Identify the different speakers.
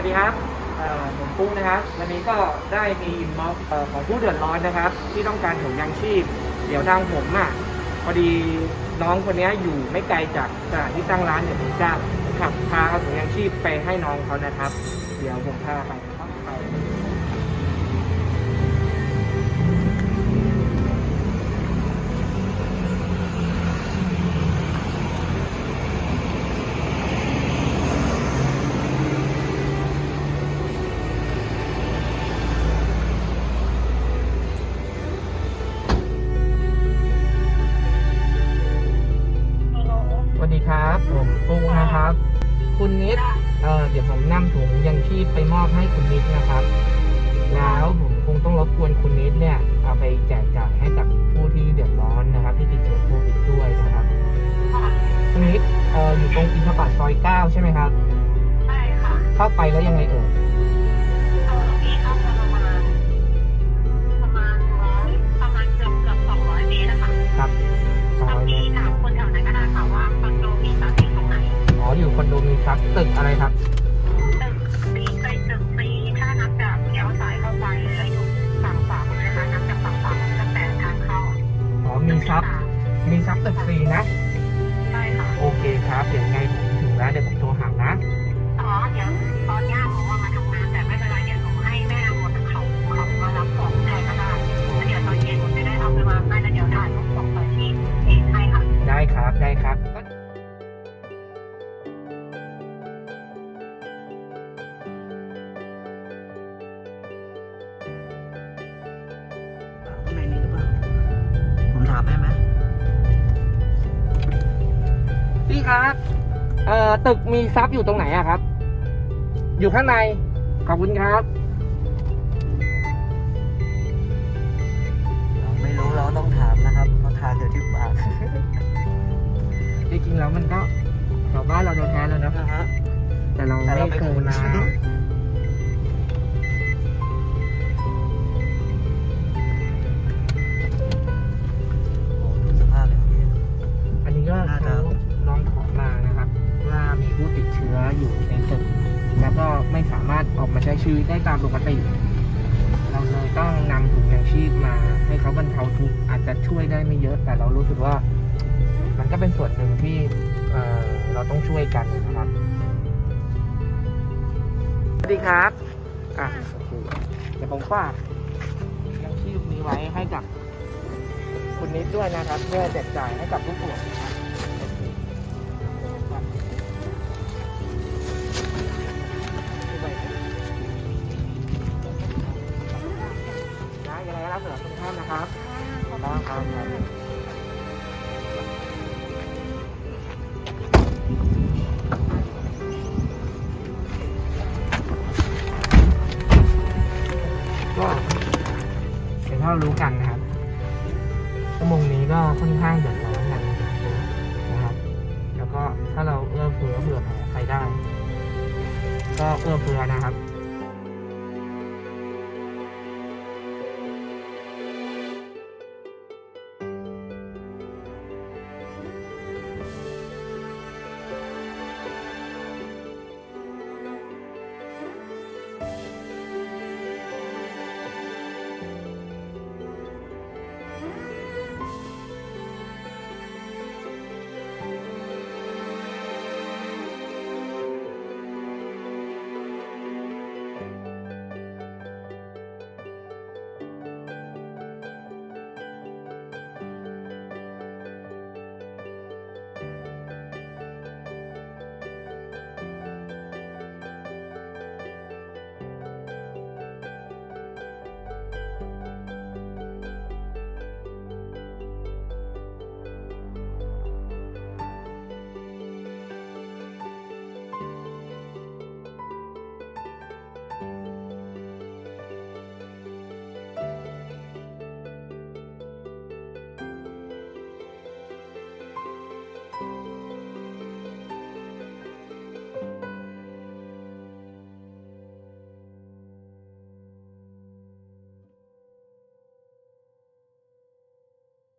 Speaker 1: วัสดีครับผมปุ้งนะครับ วันนี้ก็ได้มีม็อกซ์เอ่อของผู้เดือดร้อนนะครับ ที่ต้องการถุงยางชีพ เดี๋ยวทางผมอะพอดีน้องคนนี้อยู่ไม่ไกลจากสถานที่ตั้งร้านเดี๋ยวผมจะขับพาเอาถุงยางชีพไปให้น้องเขานะครับ เดี๋ยวผมพาไป คุณนิดเอ่อเดี๋ยวผมนำถุงยังชีพไปมอบให้คุณนิดนะครับ แล้วผมคงต้องรบกวนคุณนิดเนี่ยเอาไปแจกจ่ายให้กับผู้ที่เดือดร้อนนะครับ ที่ติดเชื้อโควิดด้วยนะครับคุณนิดเอ่ออยู่ตรงอินทบาทซอยเก้าใช่ไหมครับ
Speaker 2: ใช่ค่ะ
Speaker 1: เข้าไปแล้วยังไงเอ่ย
Speaker 2: ค
Speaker 1: อน
Speaker 2: โดมี
Speaker 1: ซักตึกอะไรครับ
Speaker 2: ตึกปีไปตึกปีถ้านับจากเลี้ยวซ้ายเข้าไปแล้วอยู่ฝั่งขวามือนะคะนับจากฝั่งขวามือตั้งแต่ทางเข้า
Speaker 1: อ๋อมีซับ มีซับตึกสี่นะ
Speaker 2: ใช่ค่ะ
Speaker 1: โอเคครับ เดี๋ยวยังไงผมถึงแล้วเดี๋ยวผมโทรหานะ
Speaker 2: อ๋อ เดี๋ยวตอนเนี้ยหนูว่ามาทำงานามได้ไห
Speaker 3: ม
Speaker 1: พี่ครับเอ่อตึกมีซับอยู่ตรงไหนอะครับ อยู่ข้างใน ขอบคุณครับ
Speaker 3: เราไม่รู้เราต้องถามนะครับเพราะทางอยู่ที่ปาก
Speaker 1: จริงๆแล้วมันก็แถวบ้านเราแท้ๆแล้วนะ
Speaker 3: นะฮะ
Speaker 1: แต่เรา
Speaker 3: แต่เรา
Speaker 1: ไม่
Speaker 3: ไม่
Speaker 1: เคย
Speaker 3: คุ้น
Speaker 1: มา มาใช้ชีวิตได้ตามปกติ เราเลยต้องนำถุงยางชีพมา ให้เขาบรรเทาทุกข์อาจจะช่วยได้ไม่เยอะ แต่เรารู้สึกว่า มันก็เป็นส่วนหนึ่งที่เเราต้องช่วยกันนะครับสวัสดีครับอะเดี๋ยวผมฝากยังชีพนี้ไว้ให้กับคุณนิดด้วยนะครับ เพื่อแจกจ่ายให้กับผู้ป่วยนะครับ รับทุกท่านนะครับขอบคุณครับก็เดี๋ยวถ้าเรารู้กันนะครับชั่วโมงนี้ก็ค่อนข้างเดือดร้อนกันนะครับ แล้วก็ถ้าเราเอื้อเฟื้อเผื่อแผ่ใครได้ ก็เอื้อเฟื้อนะครับ